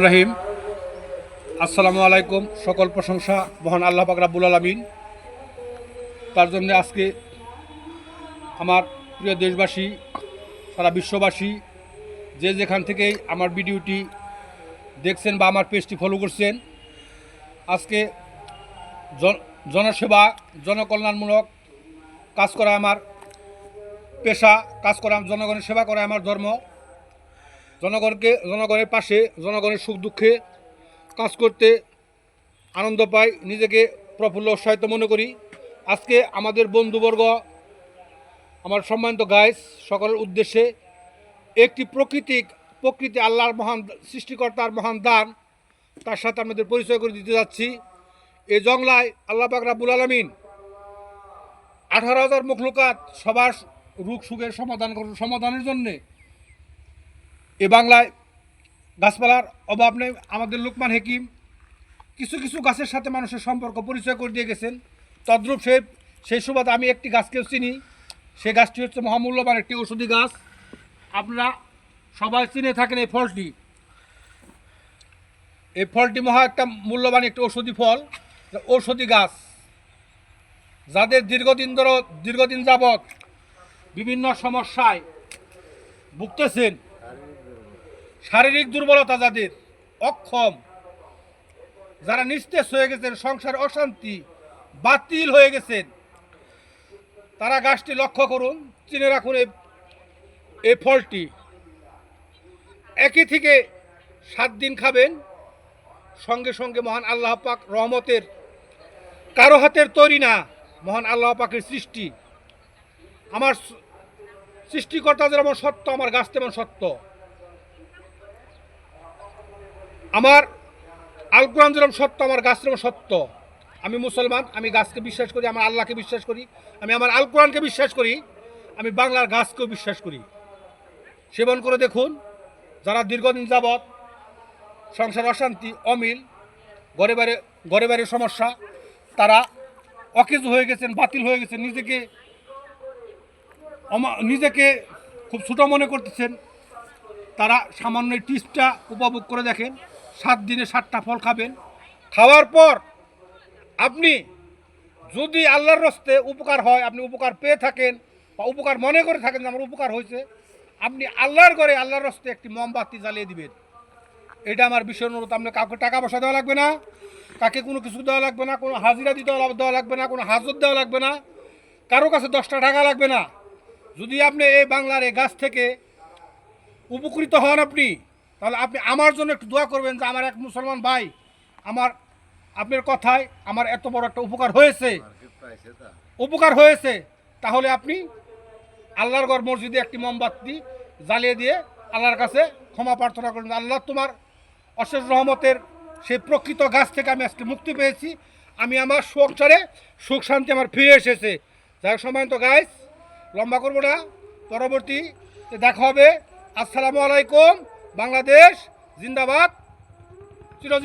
রহিম। আসসালামু আলাইকুম, সকল প্রশংসা মহান আল্লাহ রাব্বুল আলমিন। তার জন্য আজকে আমার প্রিয় দেশবাসী, সারা বিশ্ববাসী, যে যেখান থেকেই আমার ভিডিওটি দেখছেন বা আমার পেজটি ফলো করছেন, আজকে জন- জনসেবা, জনকল্যাণমূলক কাজ করা আমার পেশা, কাজ করা, জনগণের সেবা করা আমার ধর্ম জনগণকে, জনগণের পাশে, জনগণের সুখ দুঃখে কাজ করতে আনন্দ পাই, নিজেকে প্রফুল্ল উৎসাহিত মনে করি। আজকে আমাদের বন্ধুবর্গ, আমার সম্মানিত গাইস সকলের উদ্দেশ্যে একটি প্রকৃতিক, প্রকৃতি আল্লাহর মহান, সৃষ্টিকর্তার মহান দান, তার সাথে আমাদের পরিচয় করে দিতে যাচ্ছি। এই জংলায় আল্লাহ পাক রাব্বুল আলমিন আঠারো হাজার মখলুকাত সবার রোগ সুখের সমাধান সমাধানের জন্যে এ বাংলায় গাছপালার অভাব নেই, আমাদের লোকমান হেকিম কিছু কিছু গাছের সাথে মানুষের সম্পর্ক পরিচয় করে দিয়ে গেছেন। তদ্রূপ সে সেই সুবাদে আমি একটি গাছকেও চিনি। সেই গাছটি হচ্ছে মহামূল্যবান একটি ঔষধি গাছ। আপনারা সবাই চিনে থাকেন এই ফলটি। এই ফলটি মহা একটা মূল্যবান একটি ঔষধি ফল, ঔষধি গাছ। যাদের দীর্ঘদিন ধরে, দীর্ঘদিন যাবৎ বিভিন্ন সমস্যায় ভুগতেছেন শারীরিক দুর্বলতা যাদের, অক্ষম, যারা নিস্তেজ হয়ে গেছেন, সংসার অশান্তি, বাতিল হয়ে গেছেন, তারা গাছটি লক্ষ্য করুন, চিনে রাখুন এই ফলটি। একই থেকে সাত দিন খাবেন, সঙ্গে সঙ্গে মহান আল্লাহ পাক রহমতের, কারও হাতের তৈরি না, মহান আল্লাহ পাকের সৃষ্টি। আমার সৃষ্টিকর্তা যেমন সত্য, আমার গাছ তেমন সত্য। আমার আল কোরআন যেরকম সত্য, আমার গাছ যেরকম সত্য, আমি মুসলমান, আমি গাছকে বিশ্বাস করি, আমার আল্লাহকে বিশ্বাস করি, আমি আমার আল কোরআনকে বিশ্বাস করি, আমি বাংলার গাছকেও বিশ্বাস করি। সেবন করে দেখুন, যারা দীর্ঘদিন যাবৎ সংসার অশান্তি, অমিল, ঘরে বাইরে সমস্যা, তারা অকেজ হয়ে গেছেন, বাতিল হয়ে গেছেন, নিজেকে নিজেকে খুব ছোটো মনে করতেছেন, তারা সামান্য টিপসটা উপভোগ করে দেখেন। সাত দিনে সাতটা ফল খাবেন। খাওয়ার পর আপনি যদি আল্লাহর রস্তে উপকার হয়, আপনি উপকার পেয়ে থাকেন বা উপকার মনে করে থাকেন যে আমার উপকার হয়েছে, আপনি আল্লাহর ঘরে আল্লাহর রস্তে একটি মোমবাতি জ্বালিয়ে দিবেন। এটা আমার বিষয় অনুরোধ। আপনি কাউকে টাকা পয়সা দেওয়া লাগবে না কাকে কোনো কিছু দেওয়া লাগবে না, কোনো হাজিরা দিতে দেওয়া লাগবে না, কোনো হাজত দেওয়া লাগবে না, কারও কাছে দশটা টাকা লাগবে না। যদি আপনি এই বাংলার এই গাছ থেকে উপকৃত হন আপনি তাহলে আপনি আমার জন্য একটু দোয়া করবেন যে আমার এক মুসলমান ভাই, আমার আপনার কথায় আমার এত বড় একটা উপকার হয়েছে। উপকার হয়েছে। তাহলে আপনি আল্লাহর ঘর মসজিদে একটি মোমবাতি জ্বালিয়ে দিয়ে আল্লাহর কাছে ক্ষমা প্রার্থনা করবেন আল্লাহ তোমার অশেষ রহমতের সেই প্রকৃত গাছ থেকে আমি আজকে মুক্তি পেয়েছি। আমি আমার সংসারে সুখ শান্তি আমার ফিরে এসেছে। যাই হোক সময় তো গাইস লম্বা করব না। পরবর্তী দেখা হবে। আসসালামু আলাইকুম। বাংলাদেশ জিন্দাবাদ। চিরজীবী